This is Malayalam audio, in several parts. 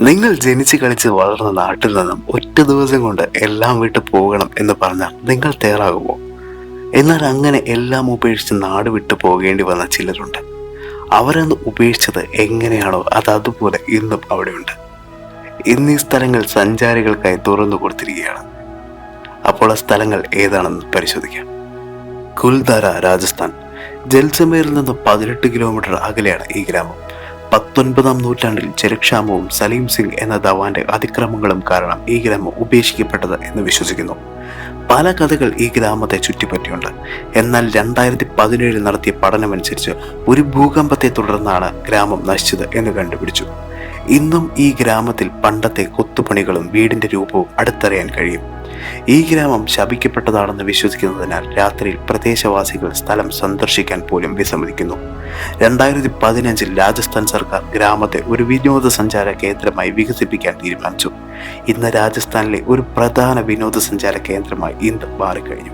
നിങ്ങൾ ജനിച്ച് കളിച്ച് വളർന്ന നാട്ടിൽ നിന്നും ഒറ്റ ദിവസം കൊണ്ട് എല്ലാം വിട്ട് പോകണം എന്ന് പറഞ്ഞാൽ നിങ്ങൾ തയ്യാറാകുമോ? എന്നാൽ അങ്ങനെ എല്ലാം ഉപേക്ഷിച്ച് നാട് വിട്ടു പോകേണ്ടി വന്ന ചിലരുണ്ട്. അവരന്ന് ഉപേക്ഷിച്ചത് എങ്ങനെയാണോ അത് അതുപോലെ ഇന്നും അവിടെയുണ്ട്. ഇന്ന് സ്ഥലങ്ങൾ സഞ്ചാരികൾക്കായി തുറന്നു കൊടുത്തിരിക്കുകയാണ്. അപ്പോൾ ആ സ്ഥലങ്ങൾ ഏതാണെന്ന് പരിശോധിക്കാം. കുൽധാര രാജസ്ഥാൻ. ജൽസമേറിൽ നിന്ന് പതിനെട്ട് കിലോമീറ്റർ അകലെയാണ് ഈ ഗ്രാമം. പത്തൊൻപതാം നൂറ്റാണ്ടിൽ ജലക്ഷാമവും സലീം സിംഗ് എന്ന ദവാന്റെ അതിക്രമങ്ങളും കാരണം ഈ ഗ്രാമം ഉപേക്ഷിക്കപ്പെട്ടത് എന്ന് വിശ്വസിക്കുന്നു. പല കഥകൾ ഈ ഗ്രാമത്തെ ചുറ്റിപ്പറ്റിയുണ്ട്. എന്നാൽ രണ്ടായിരത്തി പതിനേഴിൽ നടത്തിയ പഠനമനുസരിച്ച് ഒരു ഭൂകമ്പത്തെ തുടർന്നാണ് ഗ്രാമം നശിച്ചത് എന്ന് കണ്ടുപിടിച്ചു. ഇന്നും ഈ ഗ്രാമത്തിൽ പണ്ടത്തെ കൊത്തുപണികളും വീടിന്റെ രൂപവും അടുത്തറിയാൻ കഴിയും. ഈ ഗ്രാമം ശപിക്കപ്പെട്ടതാണെന്ന് വിശ്വസിക്കുന്നതിനാൽ രാത്രിയിൽ പ്രദേശവാസികൾ സ്ഥലം സന്ദർശിക്കാൻ പോലും വിസമ്മതിക്കുന്നു. രണ്ടായിരത്തി പതിനഞ്ചിൽ രാജസ്ഥാൻ സർക്കാർ ഗ്രാമത്തെ ഒരു വിനോദസഞ്ചാര കേന്ദ്രമായി വികസിപ്പിക്കാൻ തീരുമാനിച്ചു. ഇന്ന് രാജസ്ഥാനിലെ ഒരു പ്രധാന വിനോദസഞ്ചാര കേന്ദ്രമായി ഇന്ന് മാറിക്കഴിഞ്ഞു.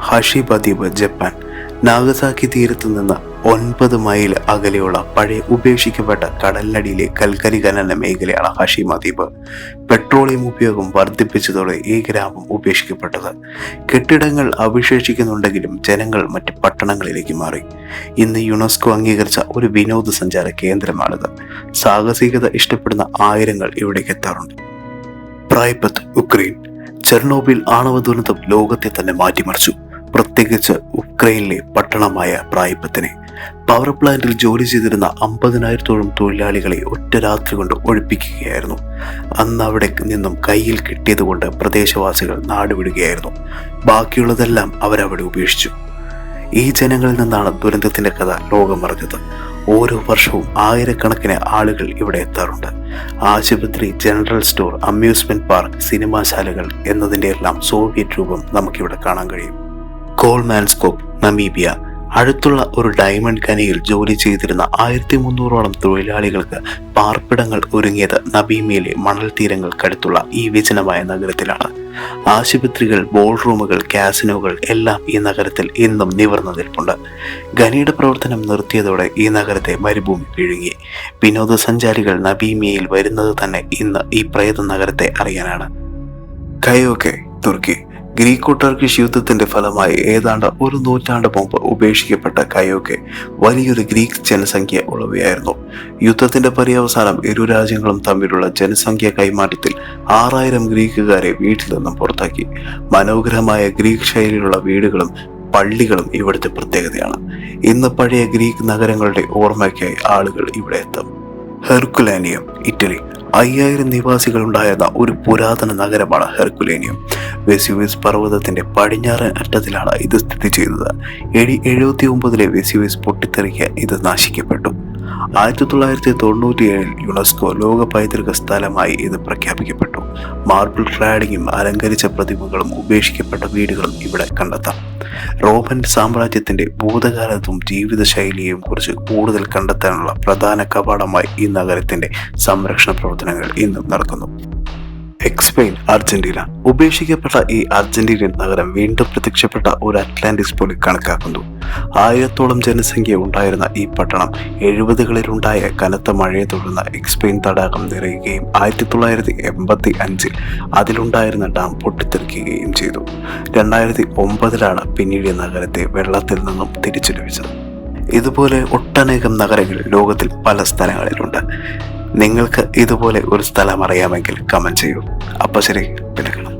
ഹഷിബ ദ്വീപ് ജപ്പാൻ നാഗസാക്കി തീരത്തു നിന്ന് ഒൻപത് മൈൽ അകലെയുള്ള പഴയ ഉപേക്ഷിക്കപ്പെട്ട കടലിനടിയിലെ കൽക്കരി ഖനന മേഖലയാണ് ഹഷീമ ദ്വീപ് പെട്രോളിയം ഉപയോഗം വർദ്ധിപ്പിച്ചതോടെ ഈ ഗ്രാമം ഉപേക്ഷിക്കപ്പെട്ടത്. കെട്ടിടങ്ങൾ അവശേഷിക്കുന്നുണ്ടെങ്കിലും ജനങ്ങൾ മറ്റ് പട്ടണങ്ങളിലേക്ക് മാറി. ഇന്ന് യുനെസ്കോ അംഗീകരിച്ച ഒരു വിനോദസഞ്ചാര കേന്ദ്രമാണിത്. സാഹസികത ഇഷ്ടപ്പെടുന്ന ആയിരങ്ങൾ ഇവിടേക്ക് എത്താറുണ്ട്. പ്രായപ്പത്ത് ഉക്രൈൻ. ചെർണോബിൽ ആണവ ദുരന്തം ലോകത്തെ തന്നെ മാറ്റിമറിച്ചു. പ്രത്യേകിച്ച് ഉക്രൈനിലെ പട്ടണമായ പ്രായപ്പത്തിനെ പവർ പ്ലാന്റിൽ ജോലി ചെയ്തിരുന്ന അമ്പതിനായിരത്തോളം തൊഴിലാളികളെ ഒറ്റ രാത്രി കൊണ്ട് ഒഴിപ്പിക്കുകയായിരുന്നു. അന്ന് അവിടെ നിന്നും കയ്യിൽ കിട്ടിയതുകൊണ്ട് പ്രദേശവാസികൾ നാടുവിടുകയായിരുന്നു ബാക്കിയുള്ളതെല്ലാം അവരവിടെ ഉപേക്ഷിച്ചു. ഈ ജനങ്ങളിൽ നിന്നാണ് ദുരന്തത്തിന്റെ കഥ ലോകം ലോകമറിഞ്ഞത്. ഓരോ വർഷവും ആയിരക്കണക്കിന് ആളുകൾ ഇവിടെ എത്താറുണ്ട്. ആശുപത്രി ജനറൽ സ്റ്റോർ അമ്യൂസ്മെന്റ് പാർക്ക് സിനിമാശാലകൾ എന്നതിന്റെ എല്ലാം സോവിയറ്റ് രൂപം നമുക്കിവിടെ കാണാൻ കഴിയും. കോൾമാൻസ്കോപ്പ് നമീബിയ അടുത്തുള്ള ഒരു ഡയമണ്ട് ഖനിയിൽ ജോലി ചെയ്തിരുന്ന ആയിരത്തി മുന്നൂറോളം തൊഴിലാളികൾക്ക് പാർപ്പിടങ്ങൾ ഒരുങ്ങിയത് നബീമയിലെ മണൽ തീരങ്ങൾക്കടുത്തുള്ള ഈ വിജനമായ നഗരത്തിലാണ്. ആശുപത്രികൾ ബോൾറൂമുകൾ കാസിനോകൾ എല്ലാം ഈ നഗരത്തിൽ ഇന്നും നിവർന്നു നിൽപ്പുണ്ട്. ഖനിയുടെ പ്രവർത്തനം നിർത്തിയതോടെ ഈ നഗരത്തെ മരുഭൂമി വിഴുങ്ങി. വിനോദസഞ്ചാരികൾ നബീമിയയിൽ വരുന്നത് തന്നെ ഇന്ന് ഈ പ്രേത നഗരത്തെ അറിയാനാണ്. കയോക്കെ തുർക്കി ഗ്രീക്കോ ടർക്കിഷ് യുദ്ധത്തിന്റെ ഫലമായി ഏതാണ്ട് ഒരു നൂറ്റാണ്ട് മുമ്പ് ഉപേക്ഷിക്കപ്പെട്ട കയോക്കെ വലിയൊരു ഗ്രീക്ക് ജനസംഖ്യ ഉള്ളവയായിരുന്നു. യുദ്ധത്തിന്റെ പര്യവസാനം ഇരു രാജ്യങ്ങളും തമ്മിലുള്ള ജനസംഖ്യ കൈമാറ്റത്തിൽ ആറായിരം ഗ്രീക്കുകാരെ വീട്ടിൽ നിന്നും പുറത്താക്കി. മനോഹരമായ ഗ്രീക്ക് ശൈലിയിലുള്ള വീടുകളും പള്ളികളും ഇവിടുത്തെ പ്രത്യേകതയാണ്. ഇന്ന് പഴയ ഗ്രീക്ക് നഗരങ്ങളുടെ ഓർമ്മയ്ക്കായി ആളുകൾ ഇവിടെ എത്തും. Herculaneum Italy. അയ്യായിരം നിവാസികൾ ഉണ്ടായിരുന്ന ഒരു പുരാതന നഗരമാണ് ഹെർക്കുലേനിയം. വെസ്യൂവിസ് പർവതത്തിന്റെ പടിഞ്ഞാറൻ അറ്റത്തിലാണ് ഇത് സ്ഥിതി ചെയ്യുന്നത്. എ എഴുപത്തി ഒമ്പതിലെ വെസ്യുവേസ് പൊട്ടിത്തെറിക്ക് ഇത് നാശിക്കപ്പെട്ടു. ആയിരത്തി തൊള്ളായിരത്തി തൊണ്ണൂറ്റിയേഴിൽ യുനെസ്കോ ലോക പൈതൃക സ്ഥലമായി ഇത് പ്രഖ്യാപിക്കപ്പെട്ടു. മാർബിൾ ക്ലാഡിങ്ങും അലങ്കരിച്ച പ്രതിമകളും ഉപേക്ഷിക്കപ്പെട്ട വീടുകളും ഇവിടെ കണ്ടെത്താം. റോമൻ സാമ്രാജ്യത്തിന്റെ ഭൂതകാലത്തും ജീവിതശൈലിയെയും കുറിച്ച് കൂടുതൽ കണ്ടെത്താനുള്ള പ്രധാന കവാടമായി ഈ നഗരത്തിന്റെ സംരക്ഷണ പ്രവർത്തനങ്ങൾ ഇന്നും നടക്കുന്നു. എക്സ്പെയിൻ അർജന്റീന. ഉപേക്ഷിക്കപ്പെട്ട ഈ അർജന്റീനിയൻ നഗരം വീണ്ടും പ്രത്യക്ഷപ്പെട്ട ഒരു അറ്റ്ലാന്റിസ് പോലെ കണക്കാക്കുന്നു. ആയിരത്തോളം ജനസംഖ്യ ഉണ്ടായിരുന്ന ഈ പട്ടണം എഴുപതുകളിലുണ്ടായ കനത്ത മഴയെ തുടർന്ന് എക്സ്പെയിൻ തടാകം നിറയുകയും ആയിരത്തി തൊള്ളായിരത്തി എൺപത്തി അഞ്ചിൽ അതിലുണ്ടായിരുന്ന ഡാം പൊട്ടിത്തെറിക്കുകയും ചെയ്തു. രണ്ടായിരത്തി ഒമ്പതിലാണ് പിന്നീട് നഗരത്തെ വെള്ളത്തിൽ നിന്നും തിരിച്ചു ലഭിച്ചത്. ഇതുപോലെ ഒട്ടനേകം നഗരങ്ങൾ ലോകത്തിൽ പല സ്ഥലങ്ങളിലുണ്ട്. നിങ്ങൾക്ക് ഇതുപോലെ ഒരു സ്ഥലം അറിയാമെങ്കിൽ കമന്റ് ചെയ്യൂ അപ്പോൾ ശരി പിന്നെ.